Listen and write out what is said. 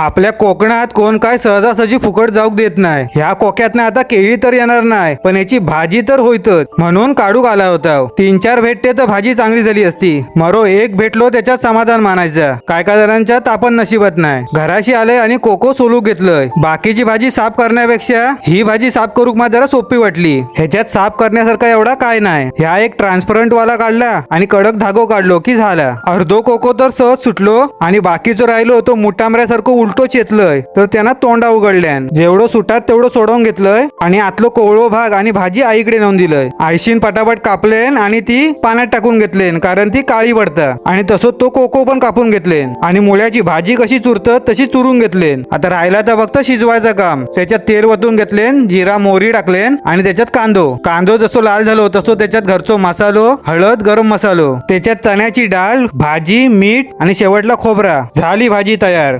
आपल्या कोकणात कोण काय सहजासहजी फुकट जाऊक देत नाही ह्या कोक्यात आता केळी तर येणार नाही पण याची भाजी तर होईतच. म्हणून काढूक आला होता तीन चार भेटते तर भाजी चांगली झाली असती. मरो एक भेटलो त्याच्यात समाधान मानायचं. काय काय जणांच्या तापण नशिबात नाही घराशी आलंय आणि कोको सोलू घेतलंय. बाकीची भाजी साफ करण्यापेक्षा ही भाजी साफ करूक मला जरा सोपी वाटली. ह्याच्यात साफ करण्यासारखा एवढा काय नाही ह्या एक ट्रान्सपरंट वाला काढला आणि कडक धागो काढलो की झाला. अर्धो कोको तर सहज सुटलो आणि बाकीचं राहिलो तो मुठांबऱ्यासारखं उलटो चेतलंय तर त्यांना तोंडा उघडल्यान. जेवढं सुटात तेवढं सोडवून घेतलंय आणि आतलो कोवळो भाग आणि भाजी आईकडे नेऊन दिलंय. आईशीन पटापट कापलेन आणि ती पाण्यात टाकून घेतलेन कारण ती काळी पडता आणि तसं तो कोको पण कापून घेतलेन. आणि मुळ्याची भाजी कशी चुरत तशी चुरून घेतलेन. आता राहिला तर फक्त शिजवायचं काम. त्याच्यात तेल वतून घेतलेन जिरा मोहरी टाकलेन आणि त्याच्यात कांदो. कांदो जसो लाल झालो तसो त्याच्यात घरचो मसालो हळद गरम मसालो. त्याच्यात चण्याची डाळ भाजी मीठ आणि शेवटला खोबरा. झाली भाजी तयार.